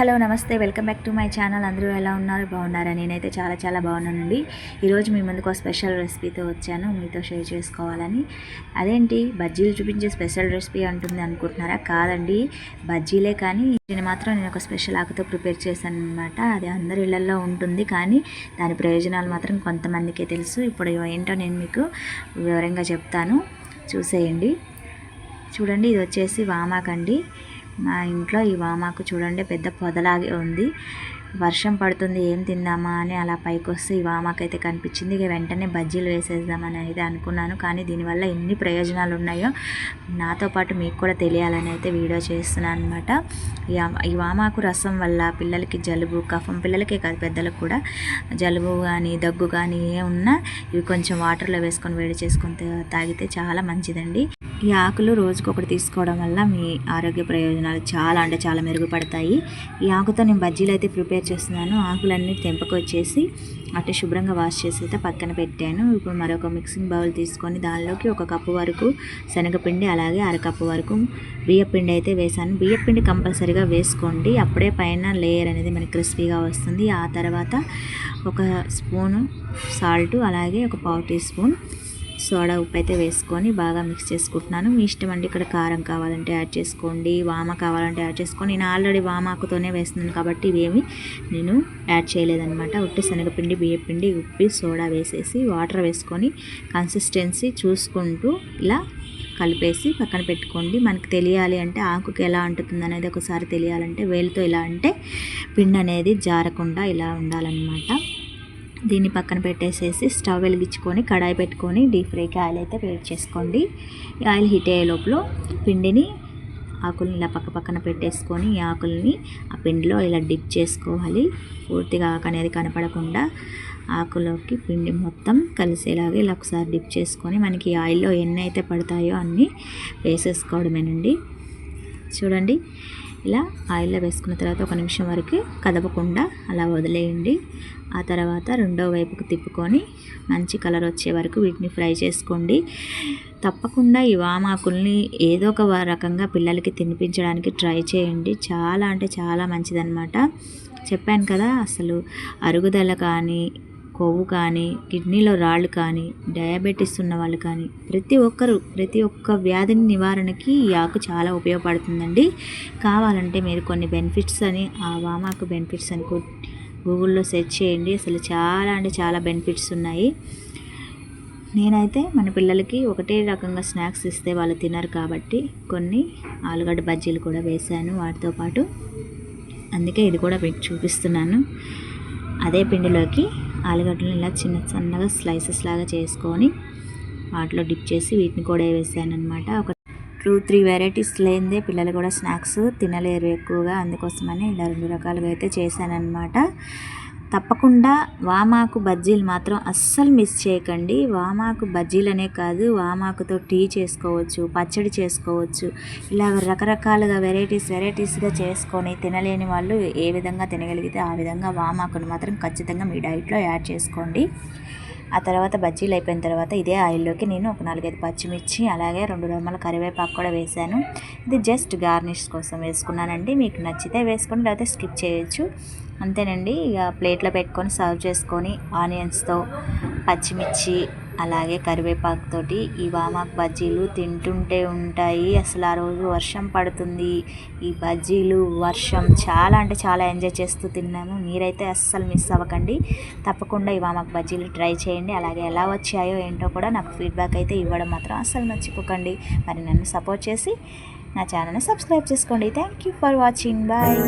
Hello నమస్తే. Welcome back to my channel. అందరూ ఎలా ఉన్నారు? బాగున్నారా? నేనైతే చాలా చాలా బాగున్నానండి. ఈరోజు మీ ముందుకు ఒక స్పెషల్ రెసిపీతో వచ్చాను. మీతో షేర్ చేసుకోవాలని. అదేంటి? బజ్జీలు చూపించే స్పెషల్ రెసిపీ అంటుంది అనుకుంటున్నారా? కాదండి. బజ్జీలే కానీ నేను మాత్రం నేను ఒక స్పెషల్ ఆకుతో ప్రిపేర్ చేశాను అనమాట అది అందరి ఇళ్ళలో ఉంటుంది కానీ దాని ప్రయోజనాలు మాత్రం కొంతమందికే తెలుసు. ఇప్పుడు ఏంటో నేను మీకు వివరంగా చెప్తాను. చూసేయండి. చూడండి ఇది వచ్చేసి వామాకండి. మా ఇంట్లో ఈ వామాకు చూడండి పెద్ద పొదలాగే ఉంది. వర్షం పడుతుంది ఏం తిందామా అని అలా పైకి వస్తే ఈ వామాకు అయితే కనిపించింది. ఇక వెంటనే బజ్జీలు వేసేద్దామని అయితే అనుకున్నాను. కానీ దీనివల్ల ఎన్ని ప్రయోజనాలు ఉన్నాయో నాతో పాటు మీకు కూడా తెలియాలని అయితే వీడియో చేస్తున్నాను అనమాట ఈ వామాకు రసం వల్ల పిల్లలకి జలుబు కఫం పిల్లలకే కాదు పెద్దలకు కూడా జలుబు కానీ దగ్గు కానీ ఏ ఉన్నా ఇవి కొంచెం వాటర్లో వేసుకొని వేడి చేసుకొని తాగితే చాలా మంచిదండి. ఈ ఆకులు రోజుకొకటి తీసుకోవడం వల్ల మీ ఆరోగ్య ప్రయోజనాలు చాలా అంటే చాలా మెరుగుపడతాయి. ఈ ఆకుతో నేను బజ్జీలు అయితే ప్రిపేర్ చేస్తున్నాను. ఆకులన్నీ తెంపకొచ్చేసి అటు శుభ్రంగా వాష్ చేసి అయితే పక్కన పెట్టాను. ఇప్పుడు మరొక మిక్సింగ్ బౌల్ తీసుకొని దానిలోకి ఒక కప్పు వరకు శనగపిండి అలాగే అరకప్పు వరకు బియ్యపిండి అయితే వేసాను బియ్యపిండి కంపల్సరీగా వేసుకోండి. అప్పుడే పైన లేయర్ అనేది మనకి క్రిస్పీగా వస్తుంది. ఆ తర్వాత ఒక స్పూను సాల్ట్ అలాగే ఒక పావు టీ స్పూన్ సోడా ఉప్పు అయితే వేసుకొని బాగా మిక్స్ చేసుకుంటున్నాను. మీ ఇష్టం అండి ఇక్కడ కారం కావాలంటే యాడ్ చేసుకోండి వామ కావాలంటే యాడ్ చేసుకోండి. నేను ఆల్రెడీ వామాకుతోనే వేస్తున్నాను కాబట్టి ఇవేమి నేను యాడ్ చేయలేదనమాట ఉట్టి శనగపిండి బియ్యపిండి ఉప్పి సోడా వేసేసి వాటర్ వేసుకొని కన్సిస్టెన్సీ చూసుకుంటూ ఇలా కలిపేసి పక్కన పెట్టుకోండి. మనకు తెలియాలి అంటే ఆకుకి ఎలా అంటుతుంది అనేది ఒకసారి తెలియాలంటే వేలుతో ఇలా అంటే పిండి అనేది జారకుండా ఇలా ఉండాలన్నమాట. దీన్ని పక్కన పెట్టేసేసి స్టవ్ వెలిగించుకొని కడాయి పెట్టుకొని డీప్ ఫ్రైకి ఆయిల్ అయితే వేడి చేసుకోండి. ఈ ఆయిల్ హీట్ అయ్యే లోపల పిండిని ఆకుల్ని ఇలా పక్క పక్కన పెట్టేసుకొని ఈ ఆకుల్ని ఆ పిండిలో ఇలా డిప్ చేసుకోవాలి. పూర్తిగా ఆకు అనేది కనపడకుండా ఆకులోకి పిండి మొత్తం కలిసేలాగా ఇలా ఒకసారి డిప్ చేసుకొని మనకి ఆయిల్లో ఎన్ని అయితే పడతాయో అన్నీ వేసేసుకోవడమేనండి. చూడండి. ఇలా ఆయిల్లో వేసుకున్న తర్వాత ఒక నిమిషం వరకు కదపకుండా అలా వదిలేయండి. ఆ తర్వాత రెండో వైపుకు తిప్పుకొని మంచి కలర్ వచ్చే వరకు వీటిని ఫ్రై చేసుకోండి. తప్పకుండా ఈ వామాకుల్ని ఏదో ఒక రకంగా పిల్లలకి తినిపించడానికి ట్రై చేయండి. చాలా అంటే చాలా మంచిదన్నమాట. చెప్పాను కదా అసలు అరుగుదల కానీ కొవ్వు కానీ కిడ్నీలో రాళ్ళు కానీ డయాబెటీస్ ఉన్న వాళ్ళు కానీ ప్రతి ఒక్కరు ప్రతి ఒక్క వ్యాధిని నివారణకి ఈ ఆకు చాలా ఉపయోగపడుతుందండి. కావాలంటే మీరు కొన్ని బెనిఫిట్స్ అని ఆ వామాకు బెనిఫిట్స్ అని గూగుల్లో సెర్చ్ చేయండి. అసలు చాలా అంటే చాలా బెనిఫిట్స్ ఉన్నాయి. నేనైతే మన పిల్లలకి ఒకటే రకంగా స్నాక్స్ ఇస్తే వాళ్ళు తినరు కాబట్టి కొన్ని ఆలుగడ్డ బజ్జీలు కూడా వేశాను వాటితో పాటు. అందుకే ఇది కూడా మీకు చూపిస్తున్నాను. అదే పిండిలోకి ఆలుగడ్డలను ఇలా చిన్న సన్నగా స్లైసెస్ లాగా చేసుకొని వాటిలో డిప్ చేసి వీటిని కూడా వేసాను అనమాట ఒక టూ త్రీ వెరైటీస్ లేనిదే పిల్లలు కూడా స్నాక్స్ తినలేరు ఎక్కువగా. అందుకోసమని ఇలా రెండు రకాలుగా అయితే చేశానమాట తప్పకుండా వామాకు బజ్జీలు మాత్రం అస్సలు మిస్ చేయకండి. వామాకు బజ్జీలనే కాదు వామాకుతో టీ చేసుకోవచ్చు పచ్చడి చేసుకోవచ్చు. ఇలా రకరకాలుగా వెరైటీస్ వెరైటీస్గా చేసుకొని తినలేని వాళ్ళు ఏ విధంగా తినగలిగితే ఆ విధంగా వామాకును మాత్రం ఖచ్చితంగా మీ డైట్లో యాడ్ చేసుకోండి. ఆ తర్వాత బజ్జీలు అయిపోయిన తర్వాత ఇదే ఆయిల్లోకి నేను ఒక నాలుగైదు పచ్చిమిర్చి అలాగే రెండు రొమ్మల కరివేపాకు కూడా వేసాను ఇది జస్ట్ గార్నిష్ కోసం వేసుకున్నానండి. మీకు నచ్చితే వేసుకొని లేకపోతే స్కిప్ చేయొచ్చు. అంతేనండి. ఇక ప్లేట్లో పెట్టుకొని సర్వ్ చేసుకొని ఆనియన్స్తో పచ్చిమిర్చి అలాగే కరివేపాకుతోటి ఈ వామాకు బజ్జీలు తింటుంటే ఉంటాయి. అసలు ఆ రోజు వర్షం పడుతుంది. ఈ బజ్జీలు వర్షం చాలా అంటే చాలా ఎంజాయ్ చేస్తూ తిన్నాము. మీరైతే అస్సలు మిస్ అవ్వకండి. తప్పకుండా ఈ వామాకు బజ్జీలు ట్రై చేయండి. అలాగే ఎలా వచ్చాయో ఏంటో కూడా నాకు ఫీడ్బ్యాక్ అయితే ఇవ్వడం మాత్రం అస్సలు మర్చిపోకండి. మరి నన్ను సపోర్ట్ చేసి నా ఛానల్ని సబ్స్క్రైబ్ చేసుకోండి. Thank you for watching. Bye.